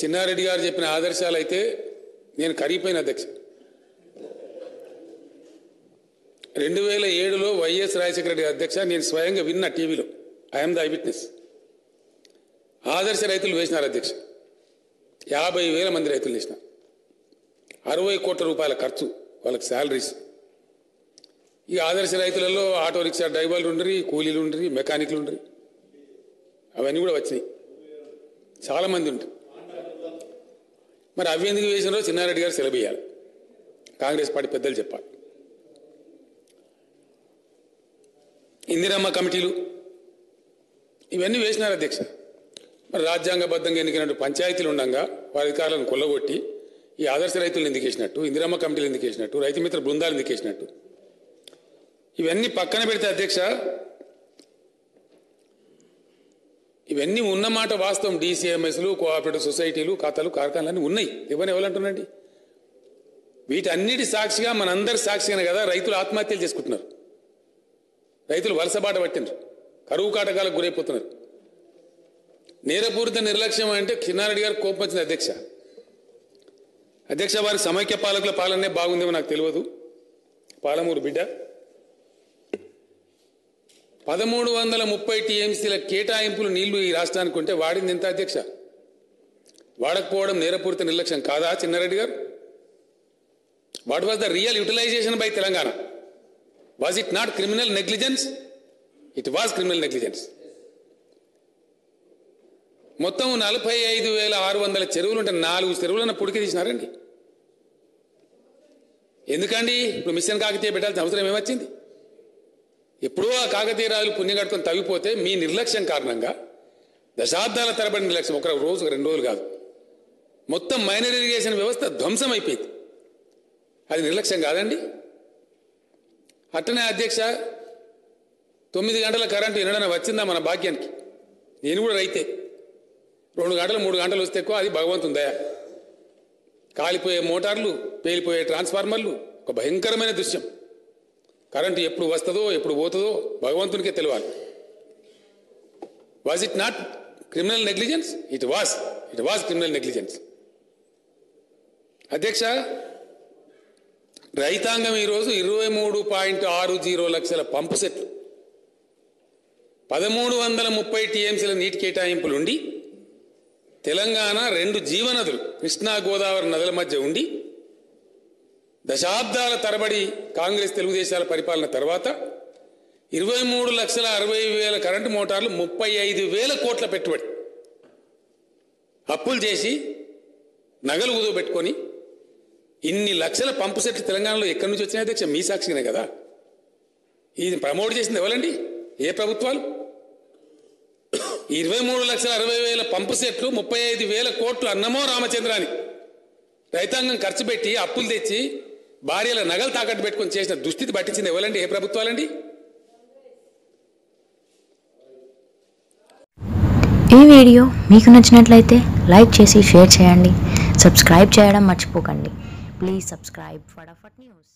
చిన్నారెడ్డి గారు చెప్పిన ఆదర్శాలు అయితే నేను కరిగిపోయిన అధ్యక్ష. రెండు వేల ఏడులో వైఎస్ రాజశేఖర రెడ్డి అధ్యక్ష నేను స్వయంగా విన్న టీవీలో. ఐఎమ్ ద ఐ విట్నెస్ ఆదర్శ రైతులు వేసినారు అధ్యక్ష. యాభై వేల మంది రైతులు వేసినారు. అరవై కోట్ల రూపాయల ఖర్చు వాళ్ళకి శాలరీస్ ఈ ఆదర్శ రైతులలో ఆటో రిక్షా డ్రైవర్లు ఉండరి కూలీలు ఉండరి మెకానిక్లు ఉండ్రి. అవన్నీ కూడా వచ్చినాయి. చాలామంది ఉంటారు. మరి అవి ఎందుకు వేసినారో చిన్నారెడ్డి గారు సెలబియ్యాలి కాంగ్రెస్ పార్టీ పెద్దలు చెప్పాలి. ఇందిరమ్మ కమిటీలు ఇవన్నీ వేసినారు అధ్యక్ష. మరి రాజ్యాంగబద్ధంగా ఎన్నికైనట్టు పంచాయతీలు ఉండగా వారి అధికారులను కొల్లగొట్టి ఈ ఆదర్శ రైతులను ఎందుకు వేసినట్టు ఇందిరమ్మ కమిటీలు ఎందుకు వేసినట్టు రైతు మిత్ర బృందాలు ఎందుకు వేసినట్టు ఇవన్నీ పక్కన పెడితే అధ్యక్ష ఇవన్నీ ఉన్నమాట వాస్తవం. డీసీఎంఎస్లు కోఆపరేటివ్ సొసైటీలు ఖాతాలు కార్ఖానాలు ఉన్నాయి. ఇవన్నీ ఎవరంటున్నాండి వీటన్నిటి సాక్షిగా మనందరి సాక్షిగానే కదా రైతులు ఆత్మహత్యలు చేసుకుంటున్నారు. రైతులు వలసబాట పట్టినారు కరువు కాటకాలకు గురైపోతున్నారు. నేరపూరిత నిర్లక్ష్యం అంటే కిన్నారెడ్డి గారు కోపం వచ్చింది అధ్యక్ష. అధ్యక్ష వారి సమైక్య పాలకుల పాలనే బాగుందేమో నాకు తెలియదు. పాలమూరు బిడ్డ. పదమూడు వందల ముప్పై టీఎంసీల కేటాయింపులు నీళ్ళు ఈ రాష్ట్రానికి ఉంటే వాడింది ఎంత అధ్యక్ష? వాడకపోవడం నేరపూరిత నిర్లక్ష్యం కాదా చిన్నారెడ్డి గారు? What was the real utilization by Telangana? Was it not criminal negligence it was criminal negligence మొత్తం నలభై ఐదు వేల ఆరు వందల చెరువులు ఉంటే నాలుగు చెరువులను పుడికి తీసినారండి. ఎందుకండి? ఇప్పుడు మిషన్ కాకతీయ పెట్టాల్సిన అవసరం ఏమొచ్చింది? ఎప్పుడో ఆ కాకతీయ రాజులు పుణ్యం కట్టుకొని తవ్విపోతే మీ నిర్లక్ష్యం కారణంగా దశాబ్దాల తరబడి నిర్లక్ష్యం ఒక రోజు రెండు రోజులు కాదు. మొత్తం మైనర్ ఇరిగేషన్ వ్యవస్థ ధ్వంసం అయిపోయింది అది నిర్లక్ష్యం కాదండి. అట్టనే అధ్యక్ష తొమ్మిది గంటల కరెంటు ఎన్నడైనా వచ్చిందా మన భాగ్యానికి? నేను కూడా రైతే. రెండు గంటలు మూడు గంటలు వస్తే ఎక్కువ అది భగవంతుని దయ. కాలిపోయే మోటార్లు పేలిపోయే ట్రాన్స్ఫార్మర్లు ఒక భయంకరమైన దృశ్యం. కరెంటు ఎప్పుడు వస్తుందో ఎప్పుడు పోతుందో భగవంతునికే తెలియాలి was it not criminal negligence it was it was criminal negligence అధ్యక్ష రైతాంగం ఈరోజు ఇరవై మూడు పాయింట్ ఆరు జీరో లక్షల పంపు సెట్లు. పదమూడు వందల ముప్పై టీఎంసీల నీటి కేటాయింపులు ఉండి తెలంగాణ రెండు జీవనదులు కృష్ణా గోదావరి నదుల మధ్య ఉండి దశాబ్దాల తరబడి కాంగ్రెస్ తెలుగుదేశాల పరిపాలన తర్వాత ఇరవై మూడు లక్షల అరవై వేల కరెంటు మోటార్లు ముప్పై ఐదు వేల కోట్ల పెట్టుబడి. అప్పులు చేసి నగలు కుదువ పెట్టుకొని ఇన్ని లక్షల పంపు సెట్లు తెలంగాణలో ఎక్కడి నుంచి వచ్చినాయి అధ్యక్ష? మీ సాక్షిగానే కదా. ఇది ప్రమోట్ చేసింది ఎవరండి? ఏ ప్రభుత్వాలు? ఇరవై మూడు లక్షల అరవై వేల పంపు సెట్లు ముప్పై ఐదు వేల కోట్లు అన్నమో రామచంద్రాని. రైతాంగం ఖర్చు పెట్టి అప్పులు తెచ్చి భార్యల నగలు తాకట్టు పెట్టుకుని చేసిన దుస్థితి పట్టించింది ఎవరండి? ఏ ప్రభుత్వాలండి? ఈ వీడియో మీకు నచ్చినట్లయితే లైక్ చేసి షేర్ చేయండి. సబ్స్క్రైబ్ చేయడం మర్చిపోకండి. Please subscribe Fatafat news.